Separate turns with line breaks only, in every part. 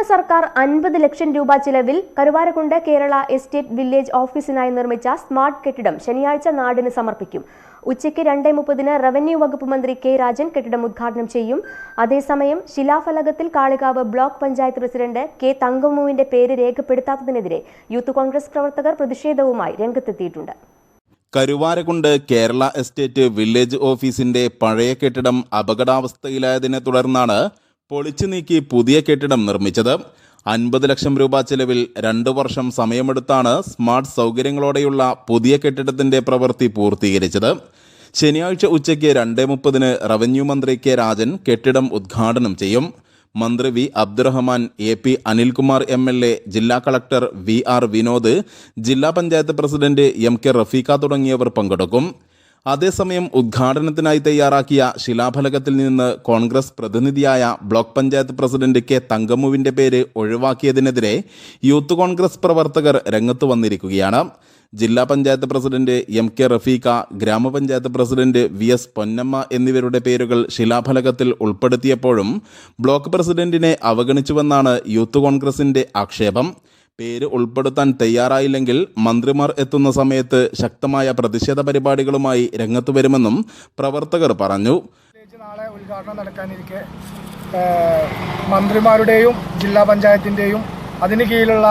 സംസ്ഥാന സർക്കാർ അൻപത് ലക്ഷം രൂപ ചിലവിൽ കരുവാരക്കുണ്ട് കേരള എസ്റ്റേറ്റ് വില്ലേജ് ഓഫീസിനായി നിർമ്മിച്ച സ്മാർട്ട് കെട്ടിടം ശനിയാഴ്ച നാടിന് സമർപ്പിക്കും. ഉച്ചയ്ക്ക് രണ്ടേ മുപ്പതിന് റവന്യൂ വകുപ്പ് മന്ത്രി കെ രാജൻ കെട്ടിടം ഉദ്ഘാടനം ചെയ്യും. അതേസമയം ശിലാഫലകത്തിൽ Kalikavu block panchayat president K തങ്കമുവിന്റെ പേര് രേഖപ്പെടുത്താത്തതിനെതിരെ യൂത്ത് കോൺഗ്രസ് പ്രവർത്തകർ പ്രതിഷേധവുമായി രംഗത്തെത്തിയിട്ടുണ്ട്.
കരുവാരക്കുണ്ട് കേരള എസ്റ്റേറ്റ് വില്ലേജ് ഓഫീസിന്റെ പഴയ കെട്ടിടം അപകടാവസ്ഥയിലായതിനെ തുടർന്നാണ് പൊളിച്ചു നീക്കി പുതിയ കെട്ടിടം നിർമ്മിച്ചത്. അൻപത് ലക്ഷം രൂപ ചെലവിൽ രണ്ടു വർഷം സമയമെടുത്താണ് സ്മാർട്ട് സൗകര്യങ്ങളോടെയുള്ള പുതിയ കെട്ടിടത്തിന്റെ പ്രവൃത്തി പൂർത്തീകരിച്ചത്. ശനിയാഴ്ച ഉച്ചയ്ക്ക് രണ്ടേ മുപ്പതിന് റവന്യൂ മന്ത്രി കെ രാജൻ കെട്ടിടം ഉദ്ഘാടനം ചെയ്യും. മന്ത്രി V Abdurahman A P Anilkumar M L A ജില്ലാ കളക്ടർ വി ആർ വിനോദ് ജില്ലാ panchayat president M K Rafeeqa തുടങ്ങിയവർ പങ്കെടുക്കും. അതേസമയം ഉദ്ഘാടനത്തിനായി തയ്യാറാക്കിയ ശിലാഫലകത്തിൽ നിന്ന് കോൺഗ്രസ് പ്രതിനിധിയായ ബ്ലോക്ക് പഞ്ചായത്ത് പ്രസിഡന്റ് കെ തങ്കമ്മുവിന്റെ പേര് ഒഴിവാക്കിയതിനെതിരെ യൂത്ത് കോൺഗ്രസ് പ്രവർത്തകർ രംഗത്ത് വന്നിരിക്കുകയാണ്. ജില്ലാ panchayat president M K Rafeeqa ഗ്രാമപഞ്ചായത്ത് പ്രസിഡന്റ് വി എസ് പൊന്നമ്മ എന്നിവരുടെ പേരുകൾ ശിലാഫലകത്തിൽ ഉൾപ്പെടുത്തിയപ്പോഴും ബ്ലോക്ക് പ്രസിഡന്റിനെ അവഗണിച്ചുവെന്നാണ് യൂത്ത് കോൺഗ്രസിന്റെ ആക്ഷേപം. പേര് ഉൾപ്പെടുത്താൻ തയ്യാറായില്ലെങ്കിൽ മന്ത്രിമാർ എത്തുന്ന സമയത്ത് ശക്തമായ പ്രതിഷേധ പരിപാടികളുമായി രംഗത്തു വരുമെന്നും പ്രവർത്തകർ പറഞ്ഞു.
നാളെ ഉദ്ഘാടനം നടക്കാനിരിക്കെ മന്ത്രിമാരുടെയും ജില്ലാ പഞ്ചായത്തിന്റെയും അതിന് കീഴിലുള്ള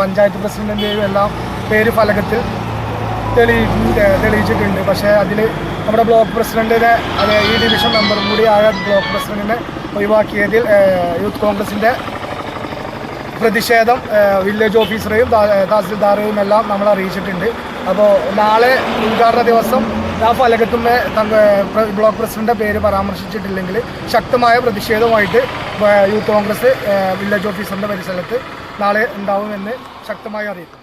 പഞ്ചായത്ത് പ്രസിഡന്റിന്റെയും എല്ലാം പേര് ഫലകത്തിൽ തെളിയി തെളിയിച്ചിട്ടുണ്ട്. പക്ഷേ അതിൽ നമ്മുടെ ബ്ലോക്ക് പ്രസിഡന്റിനെ അത് ഈ ഡിവിഷൻ മെമ്പറും കൂടി ആയ ബ്ലോക്ക് പ്രസിഡന്റിനെ ഒഴിവാക്കിയതിൽ യൂത്ത് കോൺഗ്രസിന്റെ പ്രതിഷേധം വില്ലേജ് ഓഫീസറെയും തഹസിൽദാറേയും എല്ലാം നമ്മൾ അറിയിച്ചിട്ടുണ്ട്. അപ്പോൾ നാളെ ഉദ്ഘാടന ദിവസം ആ ഫലകത്തുമ്മേ തങ്ക ബ്ലോക്ക് പ്രസിഡന്റിന്റെ പേര് പരാമർശിച്ചിട്ടില്ലെങ്കിൽ ശക്തമായ പ്രതിഷേധവുമായിട്ട് യൂത്ത് കോൺഗ്രസ് വില്ലേജ് ഓഫീസറിന്റെ പരിസരത്ത് നാളെ ഉണ്ടാവുമെന്ന് ശക്തമായി അറിയിക്കും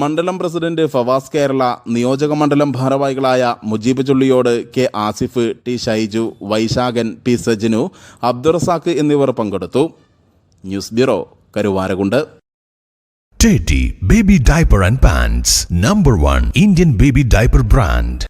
മണ്ഡലം പ്രസിഡന്റ് ഫവാസ് കേരള നിയോജക മണ്ഡലം ഭാരവാഹികളായ Mujeeb Chulliyode K Asif T Shaiju Vaisakhan P Sajinu Abdurazak എന്നിവർ പങ്കെടുത്തു. News bureau
വരുവാറുണ്ട് baby diaper and pants number one Indian baby diaper brand